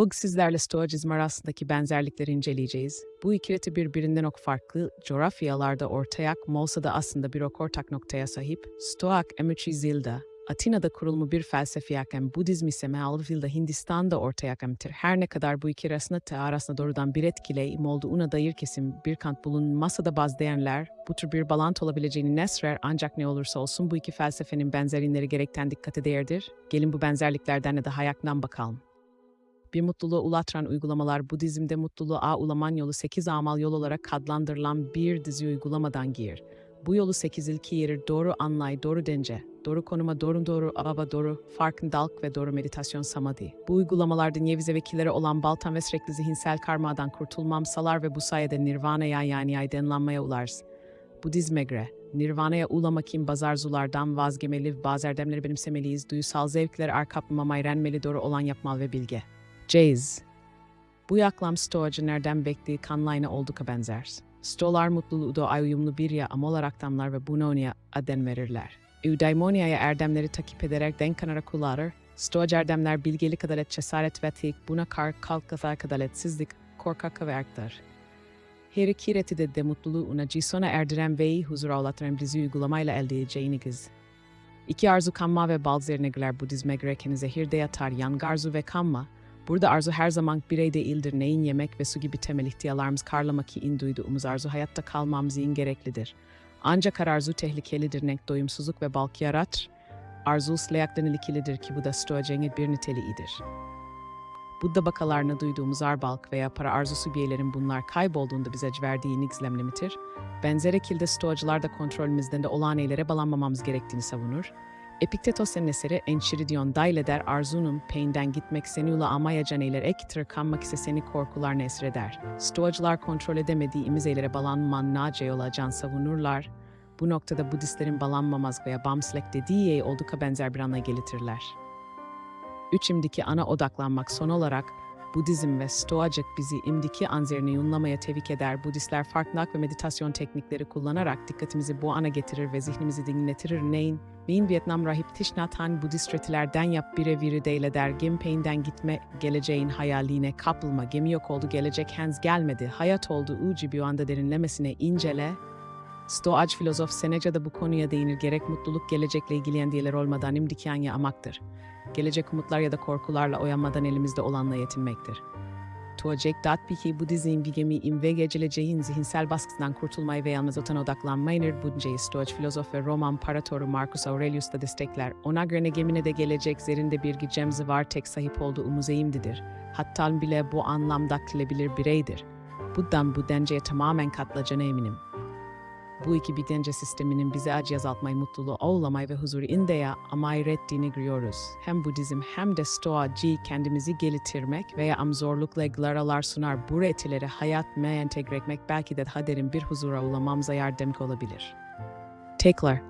Bugün sizlerle Stoacizm arasındaki benzerlikleri inceleyeceğiz. Bu ikileti birbirinden çok farklı coğrafyalarda ortaya olsa da aslında bir ok ortak noktaya sahip. Stoak Emüçizil'de, Atina'da kurulmu bir felsefeyaken Budizm ise Mealvil'de Hindistan'da ortaya gelmiştir. Her ne kadar bu iki arasında te arasında doğrudan bir etkileyim olduğuna dair kesin bir kant bulunmasa bazı değerler bu tür bir bağlantı olabileceğini nesrer ancak ne olursa olsun bu iki felsefenin benzerinleri gerekten dikkate değerdir. Gelin bu benzerliklerden de daha yakından bakalım. Bir mutluluğu ulaştıran uygulamalar Budizm'de mutluluğa ulaman yolu 8 amal yol olarak adlandırılan bir dizi uygulamadan gir. Bu yolu 8 ilki yeri doğru anlay, doğru dence, doğru konuma, doğru doğru ava, doğru farkındalık ve doğru meditasyon samadhi. Bu uygulamalarda Yevize vekilleri olan baltan ve sürekli zihinsel karmadan kurtulmam salar ve bu sayede nirvanaya yani aydınlanmaya ularız. Budizme göre Nirvana'ya ulamak için bazı arzulardan vazgemeli, bazı erdemleri benimsemeliyiz, duyusal zevkleri arkapmama öğrenmeli doğru olan yapmalı ve bilge. Jays. Bu yaklam stoacı nereden bektiği kanlayına oldukça benzer. Stolar mutluluğu da ay uyumlu bir ya ama olarak damlar ve bunonia aden verirler. Eudaimonia'ya erdemleri takip ederek denk kanarak kullanır. Stoacı erdemler bilgelik adalet, cesaret ve tik, buna kar kalkıfa adaletsizlik, korkak ve erktar. Her iki retide de mutluluğu una sona erdiren ve huzura ulaştıran dizi uygulamayla elde edeceğiniz. İki arzu kanma ve bazı negler Budizme göre kendinize hirde yatar yan arzu ve kanma, Burada arzu her zaman birey değildir. Neyin yemek ve su gibi temel ihtiyalarımız karlamak için duyduğumuz arzu hayatta kalmamız için gereklidir. Ancak arzu tehlikelidir. Nek doyumsuzluk ve balk yaratır. Arzu sleyaktan ilikilidir ki bu da stoacenge bir niteliğidir. Buddha bakalarına duyduğumuz arbalk veya para arzusu biyelerin bunlar kaybolduğunda bize verdiği nixlemlemitir. Benzer şekilde stoacılar da kontrolümüzden de olan eylere balanmamamız gerektiğini savunur. Epiktetos'un eseri Enchiridion daile der arzunun peyinden gitmek seni ula amayacan eyler ektir kanmak ise seni korkular nesreder. Stoacılar kontrol edemediği imizeylere balanman nace olacan savunurlar. Bu noktada Budistlerin balanmamaz veya bamslek dediği yey oldukça benzer bir anlayı gelitirler. Üç imdiki ana odaklanmak son olarak Budizm ve Stoacık bizi imdiki anzerini yunlamaya tevik eder. Budistler farkındalık ve meditasyon teknikleri kullanarak dikkatimizi bu ana getirir ve zihnimizi dinletirir. Neyin? Min Vietnam rahip Hanh Budist retilerden yap bireviri deyle der. Gemi gitme geleceğin hayaline kapılma. Gemi yok oldu gelecek henüz gelmedi. Hayat oldu ucu bir anda derinlemesine incele. Stoacı filozof Seneca'da bu konuya değinir. Gerek mutluluk gelecekle ilgili endiyeler olmadan imdikan ya amaktır gelecek umutlar ya da korkularla oyanmadan elimizde olanla yetinmektir. Tuacek Datbiki Budizm Vigemi im ve geceleceğin zihinsel baskısından kurtulmayı ve yalnız otan odaklanmayınır Budce'yi Stoaç filozof ve Roman paratoru Marcus Aurelius da destekler. Ona göre gemine de gelecek zerinde bir gicemzi var tek sahip olduğu umuzeyimdidir. Hatta bile bu anlamda kılabilir bireydir. Buddan bu denceye tamamen katlayacağına eminim bu iki bilgence sisteminin bize acı azaltmayı, mutluluğu ağlamayı ve huzuru indeye amayr ettiğini görüyoruz. Hem Budizm hem de Stoacı kendimizi geliştirmek veya amzorlukla glaralar sunar bu retileri hayatmaya entegre etmek belki de daha derin bir huzura uğlamamıza yardımcı olabilir. Tekrar